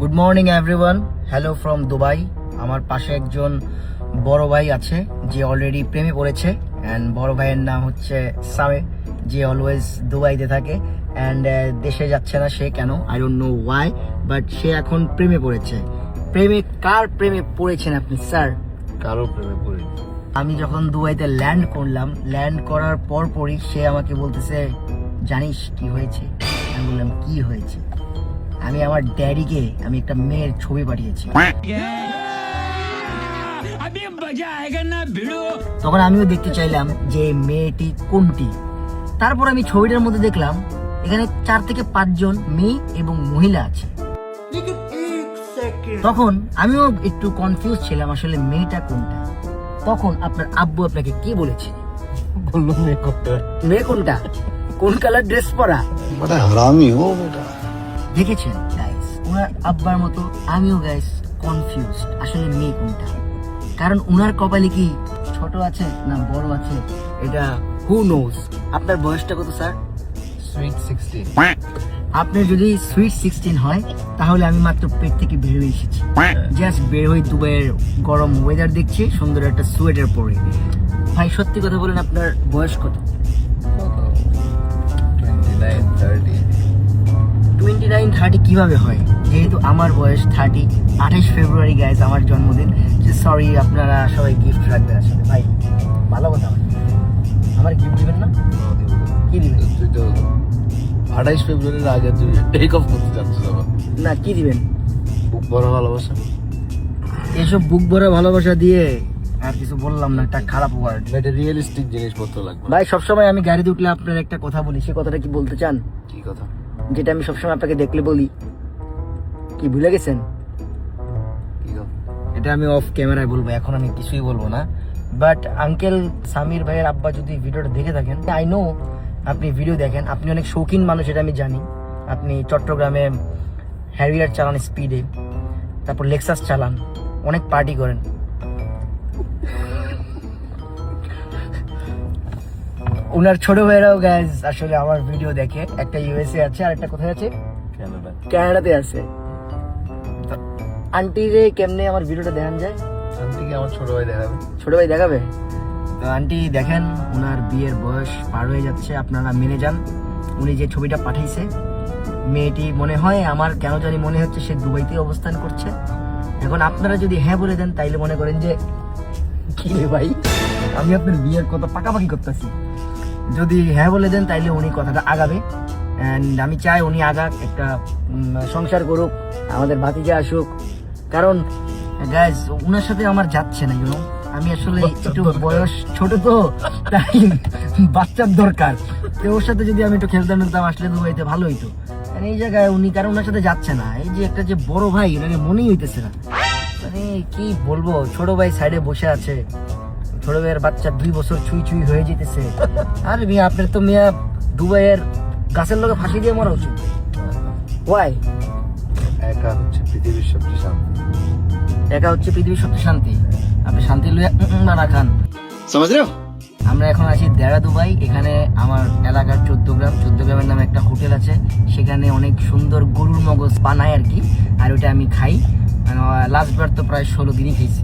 Good morning everyone hello from Dubai আমার পাশে একজন বড় ভাই আছে যে অলরেডি প্রেমে পড়েছে অ্যান্ড বড় ভাইয়ের নাম হচ্ছে সামে যে অলওয়েজ দুবাইতে থাকে অ্যান্ড দেশে যাচ্ছে না সে কেন? I don't know why but সে এখন প্রেমে পড়েছে। প্রেমে কার প্রেমে পড়েছেন আপনি স্যার কারও প্রেমে পড়ি আমি যখন দুবাইতে ল্যান্ড করলাম ল্যান্ড করার পর পরই সে আমাকে বলতেছে জানিস কি হয়েছে? আমি বললাম কি হয়েছে? আমি আমার ড্যাডিকে আমি একটা মেয়ের ছবি পাঠিয়েছি। তখন আমিও দেখতে চাইলাম যে মেয়েটি কোনটি। তারপর আমি ছবিটার মধ্যে দেখলাম এখানে চার থেকে পাঁচজন মেয়ে এবং মহিলা আছে। তখন আমিও একটু কনফিউজ ছিলাম আসলে মেয়েটা কোনটা। তখন আপনার আব্বু আপনাকে কি বলেছে? বলল মেয়ে করতে মেয়ে কোনটা? কোন কালার ড্রেস পরা? বড় হারামি ও দেখেছেন গাইস ওনার আব্বার মতো আমিও গাইস কনফিউজ আসলে মেয়ে কোনটা? কারণ ওনার কপালে কি ছোট আছে না বড় আছে? এটা হু নোজ আপনার বয়সটা কত স্যার সুইট সিক্সটিন আপনার যদি সুইট সিক্সটিন হয় তাহলে আমি মাত্র পেট থেকে বের হয়ে এসেছি। জাস্ট বের হয়ে দুবাইয়ের গরম ওয়েদার দেখছি সুন্দর একটা সোয়েটার পরে। ভাই সত্যি কথা বলেন আপনার বয়স কত? থার্টি কীভাবে হয়? যেহেতু আমার বয়স থার্টি আঠাশ ফেব্রুয়ারি গাইজ আমার জন্মদিন। সরি আপনারা সবাই গিফট রাখবেন আসলে। ভাই ভালো কথা আমার গিফট দিবেন না? কি দিবেন? আঠাইশ ফেব্রুয়ারির আগে তুই টেক অফ করতে যাচ্ছিস আবার। না কি দিবেন? বুক ভরা ভালোবাসা। এসব বুক ভরা ভালোবাসা দিয়ে আর কিছু বললাম না একটা খারাপ ওয়ার্ড এটা রিয়েলিস্টিক জিনিসপত্র লাগবে। ভাই সবসময় আমি গাড়িতে উঠলে আপনার একটা কথা বলি। সে কথাটা কি বলতে চান? কি কথা? যেটা আমি সবসময় আপনাকে দেখলে বলি, কি ভুলে গেছেন? এটা আমি অফ ক্যামেরায় বলব, এখন আমি কিছুই বলব না। বাট আঙ্কেল সামির ভাইয়ের আব্বা যদি ভিডিওটা দেখে থাকেন আই নো আপনি ভিডিও দেখেন, আপনি অনেক শৌখিন মানুষ, এটা আমি জানি। আপনি চট্টগ্রামে হ্যারিয়ার চালান স্পিডে তারপর লেক্সাস চালান, অনেক পার্টি করেন। ওনার ছোট ভাইরাও গ্যাস আসলে আমার ভিডিও দেখে। একটা ইউএসএ আছে আর একটা কোথায় আছে? কানাডাতে আছে। আন্টি রে কেমনে আমার ভিডিওটা দেখান যায়? আন্টি কি আমার ছোট ভাই দেখাবে। ছোট ভাই দেখাবে? তো আন্টি দেখেন ওনার বিয়ের বয়স পার হয়ে যাচ্ছে আপনারা মেনে যান। উনি যে ছবিটা পাঠাইছে মেয়েটি মনে হয় আমার কেন জানি মনে হচ্ছে সে দুবাইতে অবস্থান করছে। এখন আপনারা যদি হ্যাঁ বলে দেন তাইলে মনে করেন যে কি রে ভাই? আমি আপনার বিয়ের কথা পাকাপাকি করতেছি। যদি হ্যাঁ বলে দেন তাইলে উনি কথাটা আগাবে। অ্যান্ড আমি চাই উনি আগাক একটা সংসার করুক আমাদের ভাতিজা আসুক। কারণ গাইজ ওনার সাথে আমার যাচ্ছে না ইউনো আমি আসলে একটু বয়স ছোট তো তাই বাচ্চার দরকার। তো ওর সাথে যদি আমি একটু খেলতে মিলতাম আসলে দুবাইতে ভালো হইতো আর এই জায়গায় উনি কারণ ওনার সাথে যাচ্ছে না। এই যে একটা যে বড় ভাই এটাকে মনেই হইতেছে না। মানে কি বলব ছোট ভাই সাইডে বসে আছে। ছোট ভাইয়ের বাচ্চা দুই বছর ছুঁই ছুঁই হয়ে যেতেছে। আর মিয়া আপনার তো মিয়া দুবাইয়ের গাছের লোকে ফাঁসি দিয়ে মরা উচিত। ওয়াই একা হচ্ছে পৃথিবীর সবচেয়ে শান্তি। একা হচ্ছে পৃথিবীর সবচেয়ে শান্তি। আপনি শান্তি উম মারা খান আমরা এখন আছি দেড়া দুবাই এখানে আমার এলাকার চোদ্দ গ্রাম চোদ্দ গ্রামের নামে একটা হোটেল আছে। সেখানে অনেক সুন্দর গরুর মগজ বানায় আর কি আর ওটা আমি খাই। লাস্টবার তো প্রায় ষোলো দিনই খেয়েছি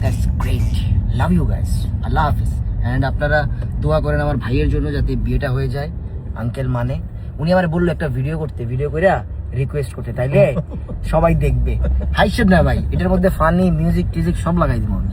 that's great love you guys আল্লাহ হাফিজ। অ্যান্ড আপনারা দোয়া করেন আমার ভাইয়ের জন্য যাতে বিয়েটা হয়ে যায় আঙ্কেল মানে। উনি আমার বলল একটা ভিডিও করতে ভিডিও করে রিকোয়েস্ট করতে, তাইলে সবাই দেখবে। হাইসেব না ভাই, এটার মধ্যে ফানি মিউজিক টিউজিক সব লাগাই দিব আমি।